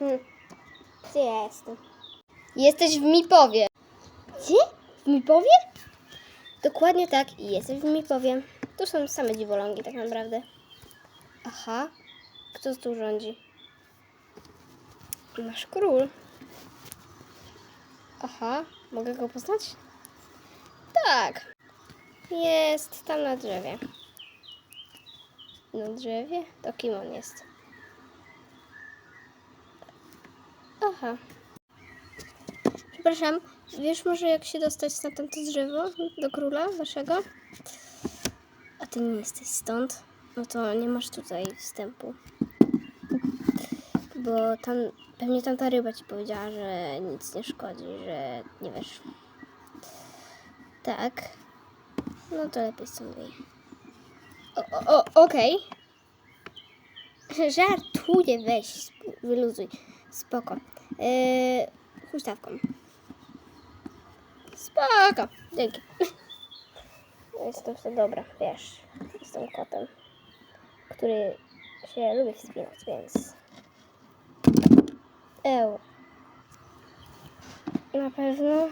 Hmm. Gdzie ja jestem? Jesteś w Mipowie. Gdzie? W Mipowie? Dokładnie tak, i jesteś w Mipowie. Tu są same dziwolągi tak naprawdę. Aha, kto tu rządzi? Nasz król. Aha, mogę go poznać? Tak. Jest tam na drzewie. Na drzewie? To kim on jest? Aha. Przepraszam, wiesz może jak się dostać na tamto drzewo do króla waszego? A ty nie jesteś stąd? No to nie masz tutaj wstępu. Bo tam, pewnie tamta ryba ci powiedziała, że nic nie szkodzi, że nie wiesz. Tak. No to lepiej stąd wyjść. O, o, o, okej. Żartuję, weź, wyluzuj. Spoko. Yy, huśtawką. Spoko. Dzięki. Jestem w to dobra, wiesz. Jestem kotem, który się lubi wspinać, więc... Eł. Na pewno.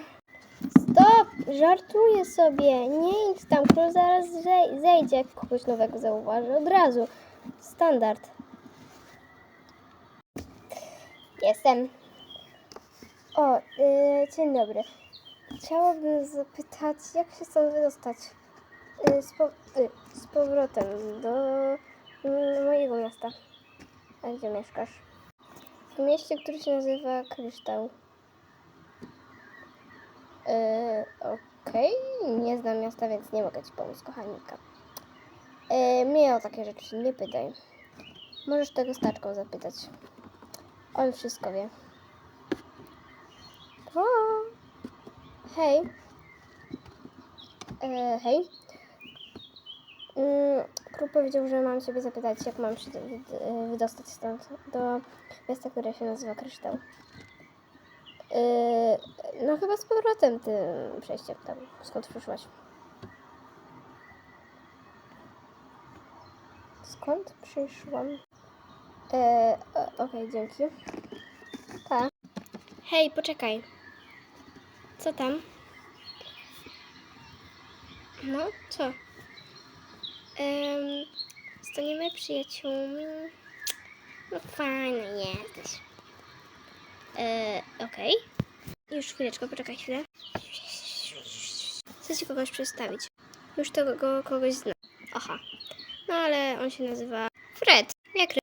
Stop! Żartuję sobie. Nie idź tam, król zaraz zej- zejdzie, kogoś nowego zauważy. Od razu. Standard. Jestem. O, yy, dzień dobry. Chciałabym zapytać, jak się stąd wydostać? Yy, z, po, yy, z powrotem do yy, mojego miasta. A gdzie mieszkasz? W mieście, które się nazywa Kryształ. Yy, Okej, nie znam miasta, więc nie mogę ci pomóc, kochanika. Yy, mnie o takie rzeczy nie pytaj. Możesz tego staczką zapytać. On wszystko wie. Hej. E, hej. Mm, Król powiedział, że mam ciebie zapytać, jak mam się wyd- wydostać stąd do miasta, które się nazywa Kryształ. E, no chyba z powrotem tym przejściem tam, skąd przyszłaś. Skąd przyszłam? E, Okej, dzięki. Pa. Hej, poczekaj. Co tam? No, co? Um, staniemy przyjaciółmi. No fajny jesteś. E, Okej. Już chwileczkę, poczekaj chwilę. Chcę ci kogoś przedstawić. Już tego go, kogoś znam. Aha. No ale on się nazywa Fred. Jak